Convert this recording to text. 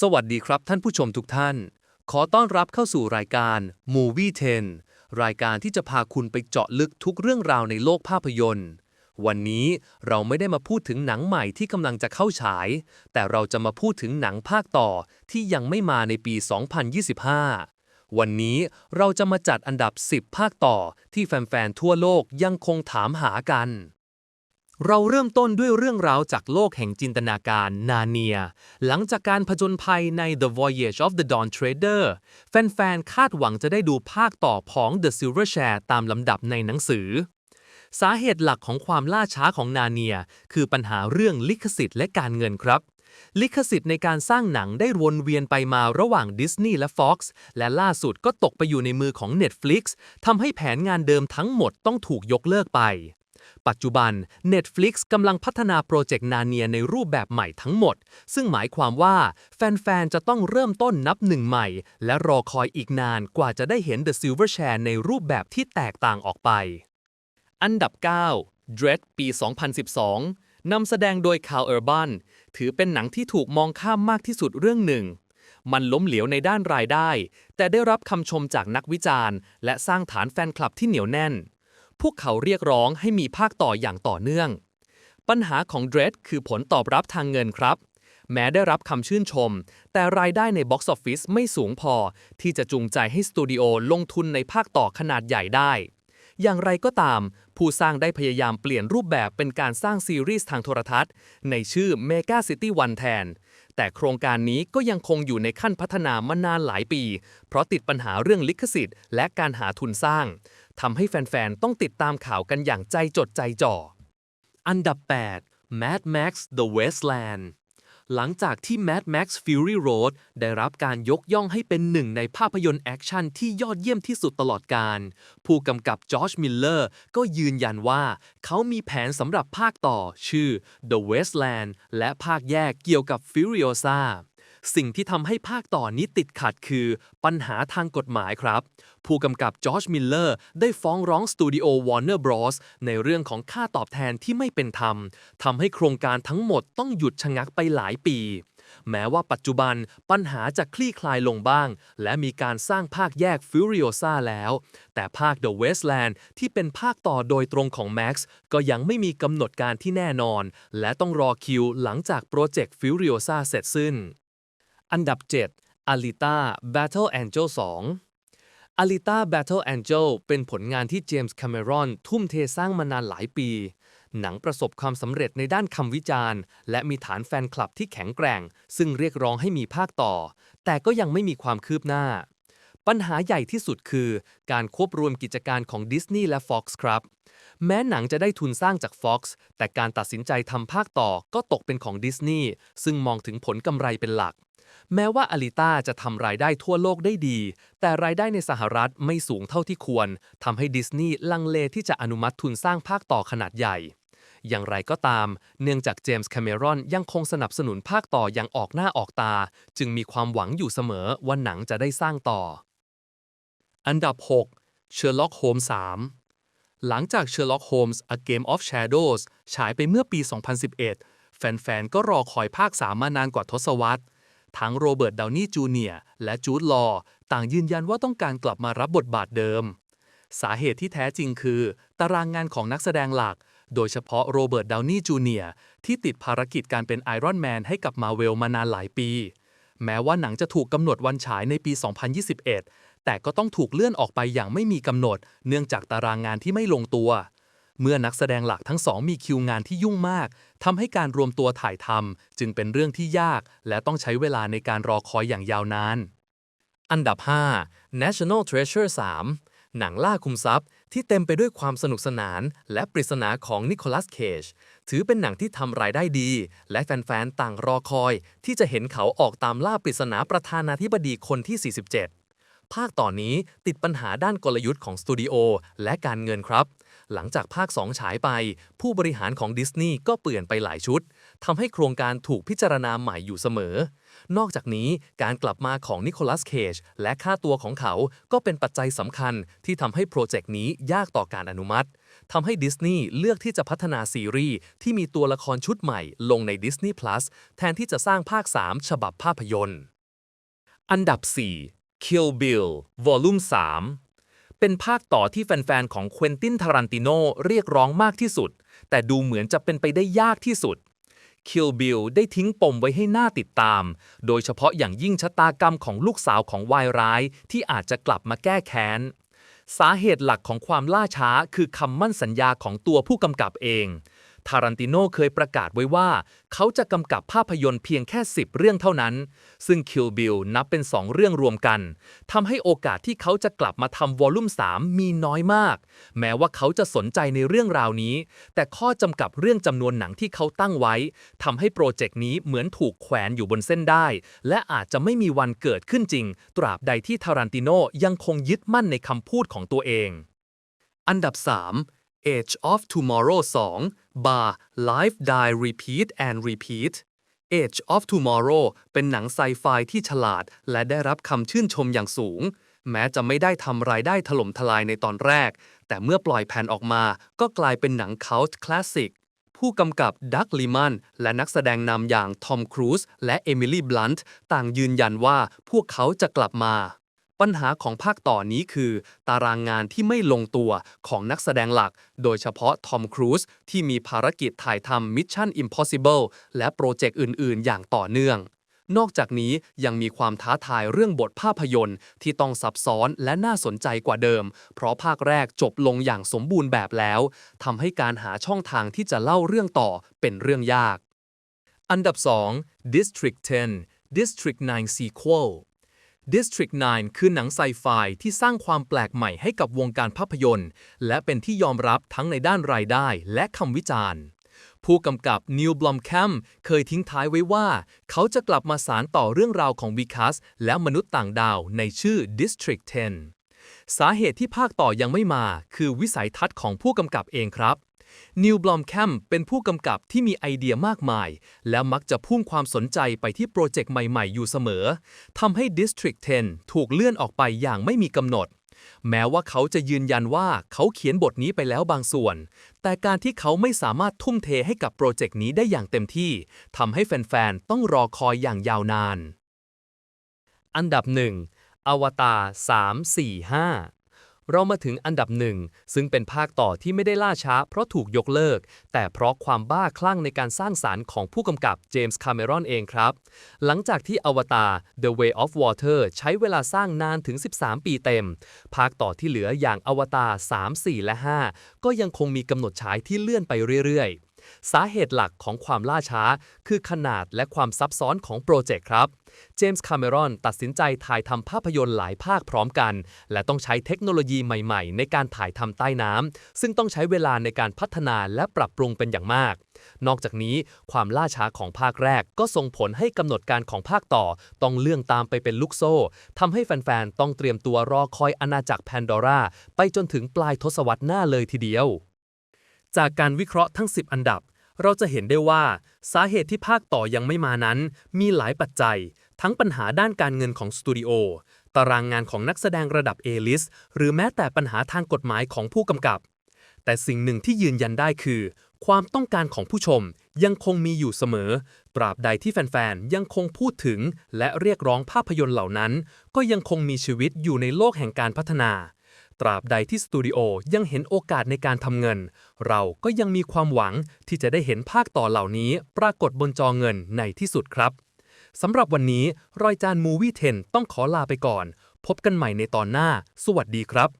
สวัสดีครับท่านผู้ชมทุกท่าน ขอต้อนรับเข้าสู่รายการ Movie 10 รายการที่จะพาคุณไปเจาะลึกทุกเรื่องราวในโลกภาพยนตร์ วันนี้เราไม่ได้มาพูดถึงหนังใหม่ที่กำลังจะเข้าฉาย แต่เราจะมาพูดถึงหนังภาคต่อที่ยังไม่มาในปี 2025 วันนี้เราจะมาจัดอันดับ 10 ภาคต่อที่แฟนๆทั่วโลกยังคงถามหากัน เราเริ่มต้นด้วยเรื่องราวจากโลกแห่งจินตนาการนาเนีย หลังจากการผจญภัยใน The Voyage of the Dawn Trader แฟนๆ คาดหวังจะได้ดูภาคต่อของ The Silver Share ตามลำดับในหนังสือ สาเหตุหลักของความล่าช้าของนาเนีย คือปัญหาเรื่องลิขสิทธิ์และการเงินครับลิขสิทธิ์ในการสร้างหนังได้วนเวียนไปมาระหว่างดิสนีย์และ Fox และล่าสุดก็ตกไปอยู่ในมือของ Netflix ทำให้แผนงานเดิมทั้งหมดต้องถูกยกเลิกไป ปัจจุบัน Netflix กำลังพัฒนาโปรเจกต์นาเนียในรูปแบบใหม่ทั้งหมด ซึ่งหมายความว่าแฟน ๆ จะต้องเริ่มต้นนับหนึ่งใหม่ และรอคอยอีกนานกว่าจะได้เห็น The Silver Share ในรูปแบบที่แตกต่างออกไป อันดับ 9 Dread ปี 2012 นำแสดงโดยคาร์เออร์บันถือเป็นหนังที่ถูกมองข้ามมากที่สุดเรื่องหนึ่งมันล้มเหลวในด้านรายได้ แต่ได้รับคำชมจากนักวิจารณ์ และสร้างฐานแฟนคลับที่เหนียวแน่น พวกเขาเรียกร้องให้มีภาคต่ออย่างต่อเนื่อง ปัญหาของ Dread คือผลตอบรับทางเงินครับ แม้ได้รับคำชื่นชม แต่รายได้ใน Box Office ไม่สูงพอ ที่จะจูงใจให้สตูดิโอลงทุนในภาคต่อขนาดใหญ่ได้ อย่างไรก็ตาม ผู้สร้างได้พยายามเปลี่ยนรูปแบบเป็นการสร้างซีรีส์ทางโทรทัศน์ ในชื่อ Mega City One แทน แต่โครงการนี้ก็ยังคงอยู่ในขั้นพัฒนามานานหลายปี เพราะติดปัญหาเรื่องลิขสิทธิ์และการหาทุนสร้างทำให้แฟน ๆ ต้องติดตามข่าวกันอย่างใจจดใจจ่อ อันดับ 8 Mad Max The Wasteland หลังจากที่ Mad Max Fury Road ได้รับการยกย่องให้เป็นหนึ่งในภาพยนตร์แอคชั่นที่ยอดเยี่ยมที่สุดตลอดการ ผู้กำกับจอร์จมิลเลอร์ก็ยืนยันว่า เขามีแผนสำหรับภาคต่อชื่อ The Wasteland และภาคแยกเกี่ยวกับ Furiosa สิ่งที่ทำให้ภาคต่อนี้ติดขัดคือ ปัญหาทางกฎหมายครับ ผู้กำกับจอร์จมิลเลอร์ได้ฟ้องร้องสตูดิโอ Warner Bros ในเรื่องของค่าตอบแทนที่ไม่เป็นธรรมทำให้โครงการทั้งหมดต้องหยุดชะงักไปหลายปี แม้ว่าปัจจุบันปัญหาจะคลี่คลายลงบ้าง และมีการสร้างภาคแยก Furiosa แล้ว แต่ภาค The Wasteland ที่เป็นภาคต่อโดยตรงของ Max ก็ยังไม่มีกำหนดการที่แน่นอน และต้องรอคิวหลังจากโปรเจกต์ Furiosa เสร็จสิ้น อันดับ 7 Alita Battle Angel 2 Alita Battle Angel เป็นผลงานที่เจมส์คาเมรอนทุ่มเทสร้างมานานหลายปี หนังประสบความสำเร็จในด้านคำวิจารณ์ และมีฐานแฟนคลับที่แข็งแกร่ง ซึ่งเรียกร้องให้มีภาคต่อ แต่ก็ยังไม่มีความคืบหน้า ปัญหาใหญ่ที่สุดคือ การควบรวมกิจการของดิสนีย์และ Fox ครับแม้หนังจะได้ทุนสร้างจาก Fox แต่การตัดสินใจทำภาคต่อก็ตกเป็นของดิสนีย์ซึ่งมองถึงผลกำไรเป็นหลัก แม้ว่าอลิต้าจะทำรายได้ทั่วโลกได้ดี แต่รายได้ในสหรัฐไม่สูงเท่าที่ควรทำให้ดิสนีย์ลังเลที่จะอนุมัติทุนสร้างภาคต่อขนาดใหญ่ อย่างไรก็ตาม เนื่องจากเจมส์แคเมรอนยังคงสนับสนุนภาคต่ออย่างออกหน้าออกตา จึงมีความหวังอยู่เสมอว่าหนังจะได้สร้างต่อ อันดับ 6 Sherlock Holmes 3หลังจาก Sherlock Holmes A Game of Shadows ฉายไปเมื่อปี 2011 แฟนๆ ก็รอคอยภาค 3 มานานกว่าทศวรรษ ทั้งโรเบิร์ตดาวนี่จูเนียร์และจูดลอต่างยืนยันว่าต้องการกลับมารับบทบาทเดิม สาเหตุที่แท้จริงคือ ตารางงานของนักแสดงหลัก โดยเฉพาะโรเบิร์ตดาวนี่จูเนียร์ที่ติดภารกิจการเป็นไอรอนแมนให้กับมาเวลมานานหลายปี แม้ว่าหนังจะถูกกำหนดวันฉายในปี 2021 แต่ก็ต้องถูกเลื่อนออกไปอย่างไม่มีกำหนด เนื่องจากตารางงานที่ไม่ลงตัว เมื่อนักแสดงหลักทั้งสองมีคิวงานที่ยุ่งมากทำให้การรวมตัวถ่ายทำจึงเป็นเรื่องที่ยาก และต้องใช้เวลาในการรอคอยอย่างยาวนาน อันดับ 5 National Treasure 3 หนังล่าคุมทรัพย์ ที่เต็มไปด้วยความสนุกสนาน และปริศนาของนิโคลัสเคจถือเป็นหนังที่ทำรายได้ดี และแฟนๆ ต่างรอคอย ที่จะเห็นเขาออกตามล่าปริศนาประธานาธิบดีคนที่ 47 ภาคต่อนนี้ติดปัญหาด้านกลยุทธ์ของสตูดิโอและการเงินครับ หลังจากภาค 2 ฉายไป ผู้บริหารของดิสนีย์ก็เปลี่ยนไปหลายชุดทำให้โครงการถูกพิจารณาใหม่อยู่เสมอ นอกจากนี้การกลับมาของนิโคลัสเคจและค่าตัวของเขาก็เป็นปัจจัยสำคัญที่ทำให้โปรเจกต์นี้ยากต่อการอนุมัติทำให้ดิสนีย์เลือกที่จะพัฒนาซีรีส์ที่มีตัวละครชุดใหม่ลงใน Disney Plus แทนที่จะสร้างภาค 3 ฉบับภาพยนตร์ อันดับ 4 Kill Bill Volume 3 เป็นภาคต่อที่แฟนๆ ของเควินตินทารันติโนเรียกร้องมากที่สุด แต่ดูเหมือนจะเป็นไปได้ยากที่สุด Kill Bill ได้ทิ้งปมไว้ให้หน้าติดตาม โดยเฉพาะอย่างยิ่งชะตากรรมของลูกสาวของวายร้าย ที่อาจจะกลับมาแก้แค้น สาเหตุหลักของความล่าช้าคือคำมั่นสัญญาของตัวผู้กำกับเอง ทารันติโนเคยประกาศไว้ว่า เขาจะกำกับภาพยนตร์เพียงแค่ 10 เรื่องเท่านั้น ซึ่ง Kill Bill นับเป็น 2 เรื่องรวมกันทำให้โอกาสที่เขาจะกลับมาทำวอลลุ่ม 3 มีน้อยมาก แม้ว่าเขาจะสนใจในเรื่องราวนี้ แต่ข้อจำกัดเรื่องจำนวนหนังที่เขาตั้งไว้ทำให้โปรเจกต์นี้เหมือนถูกแขวนอยู่บนเส้นได้ และอาจจะไม่มีวันเกิดขึ้นจริง ตราบใดที่ทารันติโนยังคงยึดมั่นในคำพูดของตัวเอง อันดับ 3 Age of Tomorrow 2บาร์ Live Die Repeat and Repeat Age of Tomorrow เป็นหนังไซไฟที่ฉลาด และได้รับคำชื่นชมอย่างสูง แม้จะไม่ได้ทำรายได้ถล่มทลายในตอนแรก แต่เมื่อปล่อยแผ่นออกมา ก็กลายเป็นหนังเคาท์คลาสสิก ผู้กำกับดักลิมันและนักแสดงนำอย่างทอมครูซและเอมิลี่บลันต์ต่างยืนยันว่าพวกเขาจะกลับมา ปัญหาของภาคต่อนี้คือ ตารางงานที่ไม่ลงตัวของนักแสดงหลัก โดยเฉพาะทอมครูซที่มีภารกิจถ่ายทำ Mission Impossible และโปรเจกต์อื่น ๆ อย่างต่อเนื่อง นอกจากนี้ยังมีความท้าทายเรื่องบทภาพยนตร์ ที่ต้องซับซ้อนและน่าสนใจกว่าเดิม เพราะภาคแรกจบลงอย่างสมบูรณ์แบบแล้วทำให้การหาช่องทางที่จะเล่าเรื่องต่อเป็นเรื่องยาก อันดับ 2 District 10 District 9 Sequel District 9 คือหนังไซไฟที่สร้างความแปลกใหม่ให้กับวงการภาพยนตร์ และเป็นที่ยอมรับทั้งในด้านรายได้และคำวิจารณ์ ผู้กำกับนิวบลอมแคมเคยทิ้งท้ายไว้ว่า เขาจะกลับมาสารต่อเรื่องราวของวิคัสและมนุษย์ต่างดาวในชื่อ District 10 สาเหตุที่ภาคต่อยังไม่มา คือวิสัยทัศน์ของผู้กำกับเองครับ นิวบลอมแคมเป็นผู้กำกับที่มีไอเดียมากมาย และมักจะพุ่งความสนใจไปที่โปรเจกต์ใหม่ๆ อยู่เสมอทำให้ District 10 ถูกเลื่อนออกไปอย่างไม่มีกำหนด แม้ว่าเขาจะยืนยันว่าเขาเขียนบทนี้ไปแล้วบางส่วน แต่การที่เขาไม่สามารถทุ่มเทให้กับโปรเจกต์นี้ได้อย่างเต็มที่ทำให้แฟนๆ ต้องรอคอยอย่างยาวนาน อันดับ 1 อวตาร3 4 5 เรามาถึงอันดับหนึ่งซึ่งเป็นภาคต่อที่ไม่ได้ล่าช้าเพราะถูกยกเลิก แต่เพราะความบ้าคลั่งในการสร้างสารรค์ของผู้กำกับเจมส์คาเมรอนเองครับ หลังจากที่อวตาร The Way of Water ใช้เวลาสร้างนานถึง 13 ปีเต็ม ภาคต่อที่เหลืออย่างอวตาร3 4 และ 5 ก็ยังคงมีกำหนดฉายที่เลื่อนไปเรื่อยๆ สาเหตุหลักของความล่าช้า คือขนาดและความซับซ้อนของโปรเจกต์ครับเจมส์คาเมรอนตัดสินใจถ่ายทำภาพยนตร์หลายภาคพร้อมกัน และต้องใช้เทคโนโลยีใหม่ๆ ในการถ่ายทำใต้น้ำซึ่งต้องใช้เวลาในการพัฒนาและปรับปรุงเป็นอย่างมาก นอกจากนี้ความล่าช้าของภาคแรกก็ส่งผลให้กำหนดการของภาคต่อ ต้องเลื่อนตามไปเป็นลูกโซ่ทำให้แฟนๆ ต้องเตรียมตัวรอคอยอาณาจักรแพนดอร่าไปจนถึงปลายทศวรรษหน้าเลยทีเดียว จากการวิเคราะห์ทั้ง 10 อันดับ เราจะเห็นได้ว่า สาเหตุที่ภาคต่อยังไม่มานั้น มีหลายปัจจัย ทั้งปัญหาด้านการเงินของสตูดิโอ ตารางงานของนักแสดงระดับ A-list หรือแม้แต่ปัญหาทางกฎหมายของผู้กำกับ แต่สิ่งหนึ่งที่ยืนยันได้คือ ความต้องการของผู้ชมยังคงมีอยู่เสมอ ตราบใดที่แฟนๆ ยังคงพูดถึง และเรียกร้องภาพยนตร์เหล่านั้น ก็ยังคงมีชีวิตอยู่ในโลกแห่งการพัฒนา ตราบใดที่สตูดิโอยังเห็นโอกาสในการทำเงิน เราก็ยังมีความหวังที่จะได้เห็นภาคต่อเหล่านี้ ปรากฏบนจอเงินในที่สุดครับสำหรับวันนี้รอยจานมูวี่เทนต้องขอลาไปก่อน พบกันใหม่ในตอนหน้า สวัสดีครับ